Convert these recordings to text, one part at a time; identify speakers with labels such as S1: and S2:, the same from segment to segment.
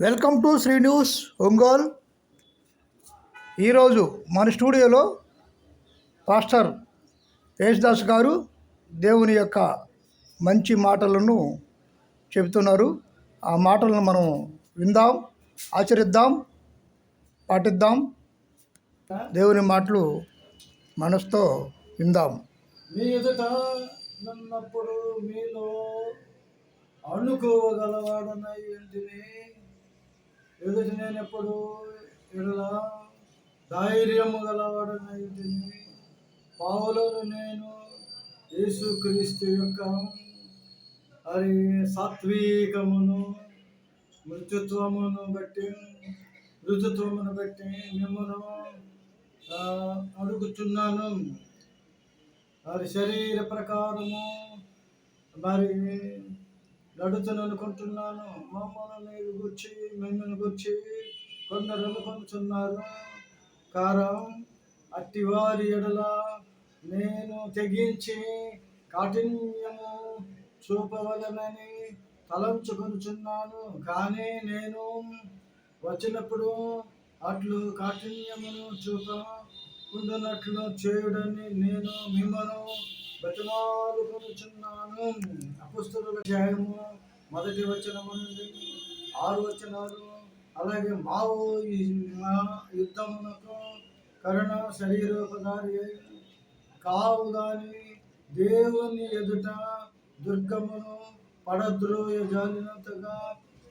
S1: Welcome to Sri news Ongole. ఈరోజు మన స్టూడియోలో పాస్టర్ యేసుదాస్ గారు దేవుని యొక్క మంచి మాటలను చెబుతున్నారు. ఆ మాటలను మనం విందాం ఆచరిద్దాం పాటిద్దాం. దేవుని మాటలు మనసుతో విందాం.
S2: మీ ఎదుట నన్నప్పుడు మీలో ఎదుట నేను ఎప్పుడు ఇలా ధైర్యము గలవాడనై పావులను నేను యేసుక్రీస్తు యొక్క అది సాత్వికమును మృత్యుత్వమును బట్టి మృదుత్వమును బట్టి మిమ్మను అడుగుతున్నాను మరి శరీర ప్రకారము మరి నడుచుననుకుంటున్నాను. మమ్మల్ని మీరు గుర్చి మిమ్మల్ని గుర్చి కొందరు అనుకుంటున్నారు కారం అట్టివారి ఎడల నేను తెగించి కాఠిన్యము చూపవలనని తలంచుకొనుచున్నాను కానీ నేను వచ్చినప్పుడు అట్లు కాఠిన్యమును చూపకుండానట్లు చేయుడని నేను మిమ్మను బతిమాలుకొనుచున్నాను అపుస్తుల అధ్యాయము మొదటి వచనము నుండి ఆరు వచనాలు అలాగే మావు మా యుద్ధమునకు కరుణ శరీరోపదారి కావు గాని దేవుని ఎదుట దుర్గమును పడద్రోయ జాలినంతగా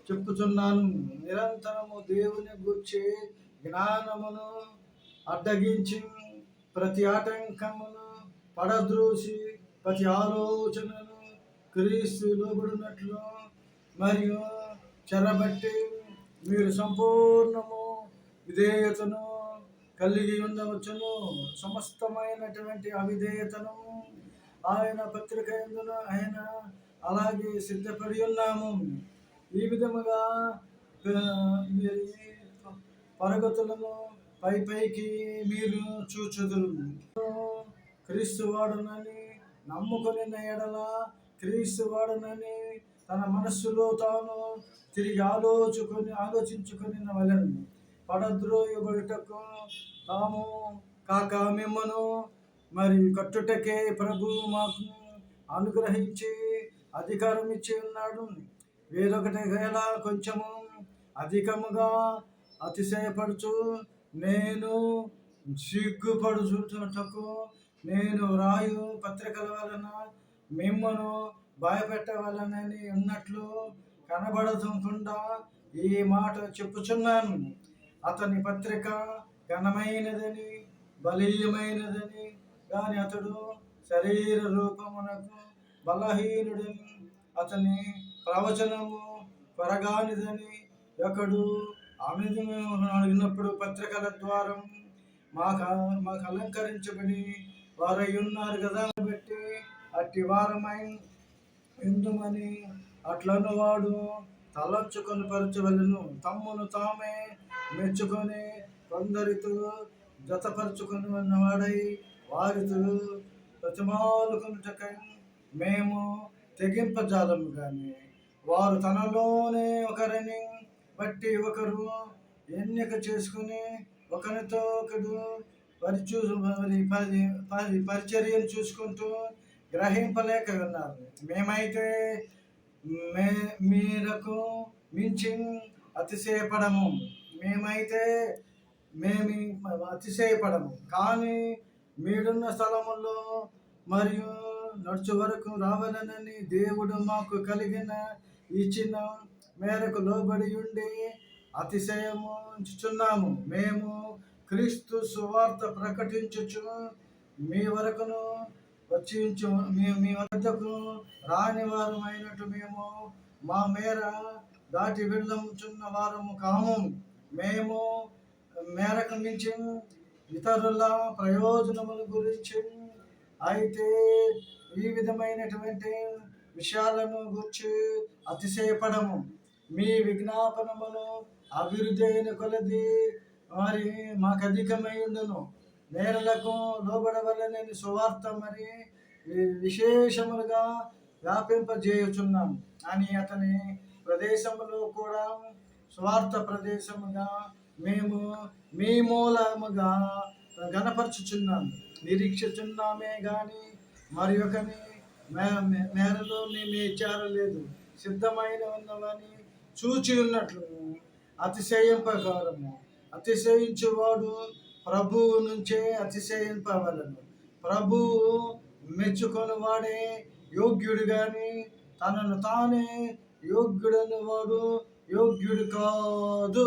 S2: చెప్పుచున్నాను. నిరంతరము దేవుని గుర్చి జ్ఞానమును అడ్డగించి ప్రతి ఆటంకమును పడద్రోసి ప్రతి ఆలోచనను క్రీస్తు లోబడినట్లు మరియు చెరబట్టి మీరు సంపూర్ణము విధేయతను కలిగి ఉండవచ్చును. సమస్తమైనటువంటి అవిధేయతను ఆయన పత్రిక ఎందున ఆయన అలాగే సిద్ధపడి ఉన్నాము. ఈ విధముగా మీరు పరగతులను పై పైకి మీరు చూచుదురు. క్రీస్తు వాడునని నమ్ముకొని ఎడల క్రీస్తు వాడునని తన మనస్సులో తాను తిరిగి ఆలోచుకొని ఆలోచించుకొని వలెను పడద్రోయబడుటకు తాము కాక మిమ్మను మరి కట్టుటకే ప్రభు మాకు అనుగ్రహించి అధికారం ఇచ్చి ఉన్నాడు. వేరొకటి ఎలా కొంచెము అధికముగా అతిశయపడుచు నేను సిగ్గుపడుచుటకు నేను రాయు పత్రికల వలన మిమ్మను భయపెట్టవలనని ఉన్నట్లు కనబడకుండా ఈ మాట చెప్పుచున్నాను. అతని పత్రిక ఘనమైనదని బలీయమైనదని కానీ అతడు శరీర రూపమునకు బలహీనుడని అతని ప్రవచనము త్వరగానిదని ఒకడు ఆమెను అడిగినప్పుడు పత్రికల ద్వారా మాకు మాకు అలంకరించబడి వారై ఉన్నారు కదా బట్టి అట్టి వారమై ఎందుమని? అట్లను వాడు తలంచుకొని పరచవలను. తమ్మును తామే మెచ్చుకొని కొందరితో జతపరచుకొని ఉన్నవాడై వారితో ప్రతిమాలుకున్నటకై మేము తెగింపజాలము కానీ వారు తనలోనే ఒకరిని బట్టి ఒకరు ఎన్నిక చేసుకుని ఒకరితో ఒకడు పరిచూ మరి పరి పరి పరిచర్యలు చూసుకుంటూ గ్రహింపలేక ఉన్నారు. మేమైతే మే మీరకు మించి అతిశయపడము. మేమైతే మేము అతిశయపడము. కానీ మీడున్న స్థలములో మరియు నడుచు వరకు రావాలనని దేవుడు మాకు కలిగిన ఇచ్చిన మేరకు లోబడి ఉండి అతిశయము ఉంచుచున్నాము. మేము క్రీస్తు సువార్త ప్రకటించుచు మీ వరకును వచ్చించు మీ మీ వద్దకు రాని వారమైనట్టు మేము మా మేర దాటి వెళ్ళముచున్న వారము కాము. మేము మేరకు మించి ఇతరుల ప్రయోజనముల గురించి అయితే ఈ విధమైనటువంటి విషయాలను గురించి అతిశయపడము. మీ విజ్ఞాపనమును అభివృద్ధి అయిన కొలది మరి మాకు అధికమై ఉండును నేరలకు లోబడవలనని సువార్త మరి వి- విశేషములుగా వ్యాపింపజేయుచున్నాం. అని అతని ప్రదేశములో కూడా స్వార్థ ప్రదేశముగా మేము మీ మూలముగా గనపరచుచున్నాం. నిరీక్షిస్తున్నామే కానీ మరి ఒకని మేరలో మేము చేరలేదు. సిద్ధమైన ఉన్నవని చూచి ఉన్నట్లు అతిశయం ప్రకారము. అతిశయించేవాడు ప్రభువు నుంచే అతిశయింపవలను. ప్రభువు మెచ్చుకొని వాడే యోగ్యుడు గాని తనను తానే యోగ్యుడని వాడు యోగ్యుడు కాదు.